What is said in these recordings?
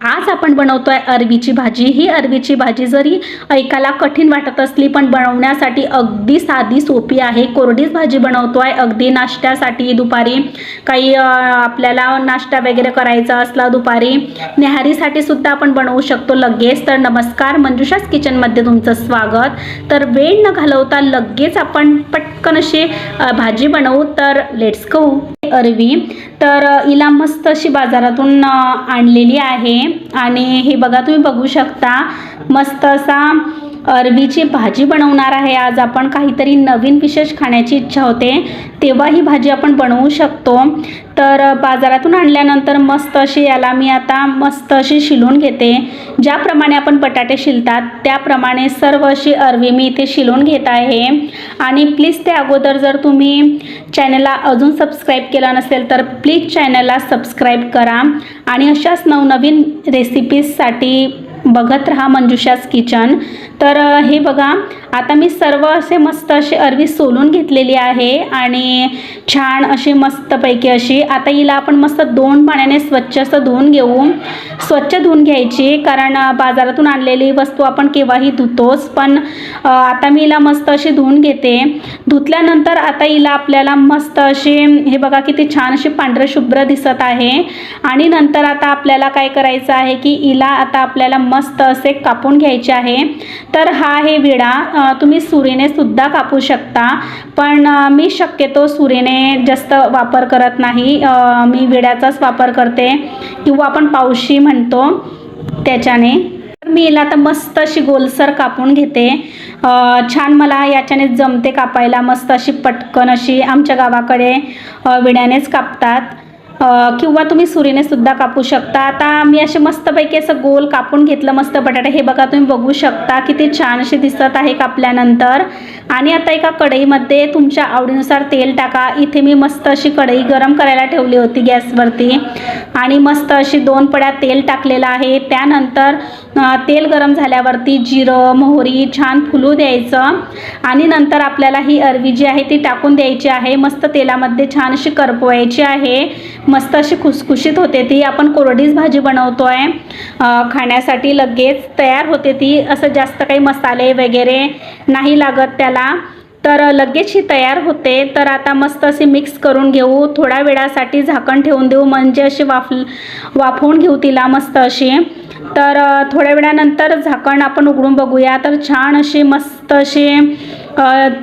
आज आपण बनवतोय अरवीची भाजी. ही अरवीची भाजी जरी ऐकायला कठीण वाटत असली पण बनवण्यासाठी अगदी साधी सोपी आहे. कोरडीच भाजी बनवतो आहे अगदी नाश्त्यासाठी दुपारी काही आपल्याला नाश्ता वगैरे करायचा असला दुपारी न्याहारीसाठी सुद्धा आपण बनवू शकतो लगेच. तर नमस्कार मंजुषाच किचनमध्ये तुमचं स्वागत. तर वेळ न घालवता लगेच आपण पटकन अशी भाजी बनवू. तर लेट्स गो अरवी. तर हिला मस्त अशी बाजारातून आणलेली आहे. आणि हे बघा तुम्ही बघू शकता मस्त असा अरवीची भाजी बनवणार आहे. आज आपण काहीतरी नवीन विशेष खाण्याची इच्छा होते. तेव्हा ही भाजी आपण बनवू शकतो. तर बाजारातून आणल्यानंतर मस्त अशी याला मी आता मस्त अशी शिलून घेते. ज्याप्रमाणे आपण बटाटे शिलतात त्याप्रमाणे सर्व अशी अरवी मी इथे शिलून घेत आहे. आणि प्लीज त्या अगोदर जर तुम्ही चॅनलला अजून सबस्क्राईब केलं नसेल तर प्लीज चॅनलला सबस्क्राईब करा. आणि अशाच नवनवीन रेसिपीजसाठी बघत राहा मंजुषाच किचन. तर हे बघा आता मी सर्व असे मस्त असे अरवी सोलून घेतलेली आहे आणि छान अशी मस्तपैकी अशी आता हिला आपण मस्त दोन पाण्याने स्वच्छ असं धुवून घेऊ. स्वच्छ धुवून घ्यायची कारण बाजारातून आणलेली वस्तू आपण केव्हाही धुतोच पण आता मी हिला मस्त अशी धुवून घेते. धुतल्यानंतर आता हिला आपल्याला मस्त अशी हे बघा किती छान अशी पांढरं शुभ्र दिसत आहे. आणि नंतर आता आपल्याला काय करायचं आहे की हिला आता आपल्याला मस्त असे कापून घ्यायचे आहे. तर हा आहे विडा. तुम्ही सुरीने सुद्धा कापू शकता. पण मी शक्यतो सुरीने जास्त वापर करत नाही. मी विड्याचाच वापर करते. किंवा आपण पावशी म्हणतो त्याच्याने. तर मी याला आता मस्त अशी गोलसर कापून घेते. छान मला याच्याने जमते कापायला. मस्त अशी पटकन अशी आमच्या गावाकडे विड्यानेच कापतात. किंवा तुम्ही सुरीने सुद्धा कापू शकता. आता मी असे मस्तपैकी असं गोल कापून घेतलं मस्त बटाटे. हे बघा तुम्ही बघू शकता किती छान असे दिसत आहे कापल्यानंतर. आणि आता एका कढईमध्ये तुमच्या आवडीनुसार तेल टाका. इथे मी मस्त अशी कढई गरम करायला ठेवली होती गॅसवरती. आणि मस्त अशी दोन पड्या तेल टाकलेलं आहे. त्यानंतर तेल गरम झाल्यावरती जिरं मोहरी छान फुलू द्यायचं. आणि नंतर आपल्याला ही अरवी जी आहे ती टाकून द्यायची आहे. मस्त तेलामध्ये छान अशी करपवायची आहे. मस्त अशी खुसखुशीत होते ती. आपण कोरडीच भाजी बनवतो आहे खाण्यासाठी लगेच तयार होते ती. असं जास्त काही मसाले वगैरे नाही लागत त्याला. तर लगेच ही तयार होते. तर आता मस्त अशी मिक्स करून घेऊ. थोड्या वेळासाठी झाकण ठेवून देऊ. म्हणजे अशी वाफ वाफवून घेऊ तिला मस्त अशी. तर थोड्या वेळानंतर झाकण आपण उघडून बघूया. तर छान अशी मस्त अशी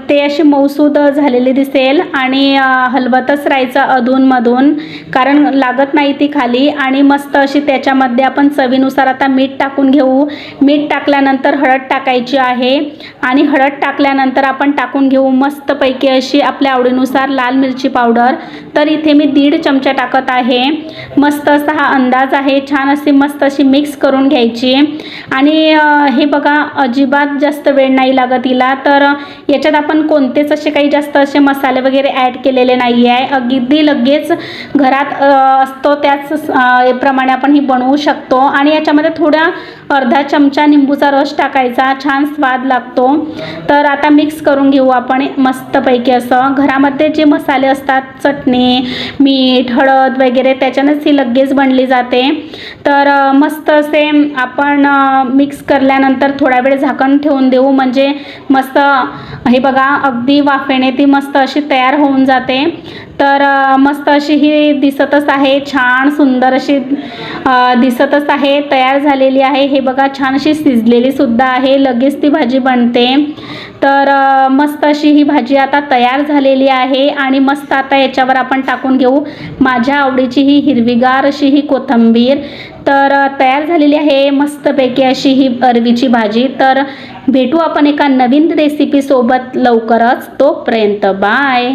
ते अशी मौसूद झालेली दिसेल आणि हलवतच राहायचं अधूनमधून कारण लागत नाही ती खाली आणि मस्त अशी त्याच्यामध्ये आपण चवीनुसार आता मीठ टाकून घेऊ. मीठ टाकल्यानंतर हळद टाकायची आहे आणि हळद टाकल्यानंतर आपण टाकून घेऊ मस्तपैकी अशी आपल्या आवडीनुसार लाल मिरची पावडर. तर इथे मी दीड चमचा टाकत आहे. मस्त असा हा अंदाज आहे. छान अशी मस्त अशी मिक्स करून घ्यायची. आणि हे बघा अजिबात जास्त वेळ नाही लागत तिला तर याच्यात आपण कोणतेच असे काही जास्त असे मसाले वगैरे ॲड केलेले नाही आहे अगदी लगेच घरात असतो त्याच प्रमाणे आपण ही बनवू शकतो. आणि याच्यामध्ये थोडा अर्धा चमचा निंबूचा रस टाकायचा. छान स्वाद लागतो. तर आता मिक्स करून घेऊ आपण मस्तपैकी असं. घरामध्ये जे मसाले असतात चटणी मीठ हळद वगैरे त्याच्यानंच ही लगेच बनली जाते. तर मस्त असे आपण मिक्स करल्यानंतर थोडा वेळ झाकण ठेवून देऊ. म्हणजे मस्त हे बघा अगदी वाफेने ती मस्त अशी तयार होऊन जाते. तर मस्त अशी ही दिसतच आहे. छान सुंदर अशी दिसतच आहे. तयार झालेली आहे. हे बघा छान अशी शिजलेली सुद्धा आहे. लगेच ती भाजी बनते. तर मस्त अशी ही भाजी आता तयार झालेली आहे. आणि मस्त आता याच्यावर आपण टाकून घेऊ माझ्या आवडीची ही हिरवीगार अशी ही कोथिंबीर. तर तयार झालेली आहे. मस्तपैकी अशी ही अरवीची भाजी. तर भेटू आपण एका नवीन रेसिपीसोबत लवकरच. तोपर्यंत बाय.